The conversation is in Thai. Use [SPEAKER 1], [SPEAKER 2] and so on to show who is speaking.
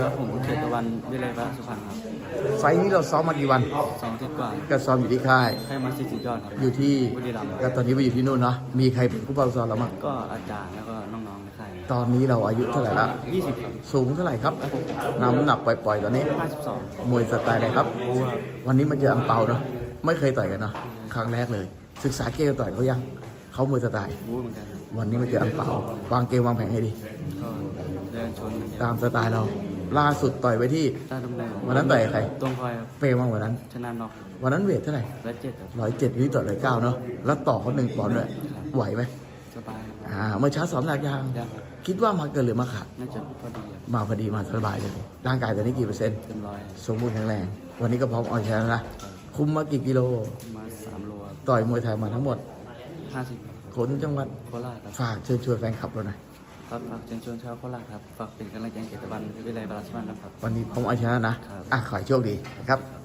[SPEAKER 1] ครับผมเขตตะวันวิไลพระสุพรรณครับ
[SPEAKER 2] ไฟล์นี้เราซ้อมมากี่วัน
[SPEAKER 1] สองอาทิศกว่า
[SPEAKER 2] ก็ซ้อมอยู่ที่ค่าย
[SPEAKER 1] ให้มาสิสิยอดครับ
[SPEAKER 2] อยู่ที่
[SPEAKER 1] บุรีรัมย์
[SPEAKER 2] ก็ตอนนี้ไปอยู่ที่นู่นเนาะมีใครเป็นผู้ปกครองเราบ้าง
[SPEAKER 1] ก็อาจารย์แล้วก็น้องๆในค่าย
[SPEAKER 2] ตอนนี้เราอายุเท่าไหร่ละ
[SPEAKER 1] ยี่สิบครับ
[SPEAKER 2] สูงเท่าไหร่ครับน้ำหนักปล่อยๆตอนนี้
[SPEAKER 1] ห้าสิบสอง
[SPEAKER 2] มวยสไตล์อะไรครับ
[SPEAKER 1] บูครับ
[SPEAKER 2] วันนี้มันเจออังเปาเนาะไม่เคยต่อยกันเนาะครั้งแรกเลย ศึกษาเกมต่อยเขายังเขามวยสไตล์
[SPEAKER 1] บูเหมือนกันครับ
[SPEAKER 2] วันนี้มันเจออังเปาวางเกมวางแผนให้ดี
[SPEAKER 1] ก็เดินชนเหมือนกัน
[SPEAKER 2] ตามสไตล์เรา ล่าสุดต่อยไปที่
[SPEAKER 1] ต้าดำเนิน
[SPEAKER 2] วันนั้นต่อยกับใคร
[SPEAKER 1] ตวงคอยครับ
[SPEAKER 2] เฟรมางวันนั้น
[SPEAKER 1] ชนะน็อก
[SPEAKER 2] วันนั้นเวทเท่าไหร่
[SPEAKER 1] และเจ็ดครับ
[SPEAKER 2] ร้อยเจ็ดนี่ต่อร้อยเก้าเนาะแล้วต่อเขาหนึ่งปอนด์ด้วยไหวไหม
[SPEAKER 1] สบายครับ
[SPEAKER 2] อ่าเมื่อเช้าซ้อมหนักยัง
[SPEAKER 1] ยัง
[SPEAKER 2] คิดว่ามาเกินหรือมาขาด
[SPEAKER 1] น่าจะพอดีครับ
[SPEAKER 2] มาพอดีมาสบายเลยร่างกายตอนนี้กี่เปอร์เซ็นต์
[SPEAKER 1] เต็มร้อย
[SPEAKER 2] สมบูรณ์แข็งแรง วันนี้ก็พร้อมเอาชนะนะคุมมากี่กิโล
[SPEAKER 1] มาสามโลครับ
[SPEAKER 2] ต่อยมวยไทยมาทั้งหมด
[SPEAKER 1] ห้าสิบ
[SPEAKER 2] คนจังหวัด
[SPEAKER 1] โคราชครับ
[SPEAKER 2] ฝากเชิญชวนแฟนคลับเราหน่อย
[SPEAKER 1] ครับฝากเชิญชวนชาวโคราชครับ ฝากเป็นกำลังใจให้เขตตะวันวิไลพระสุพรรณครับ
[SPEAKER 2] วันนี้พร้อมเอาชนะนะอะ ขอให้โชคดีนะครับ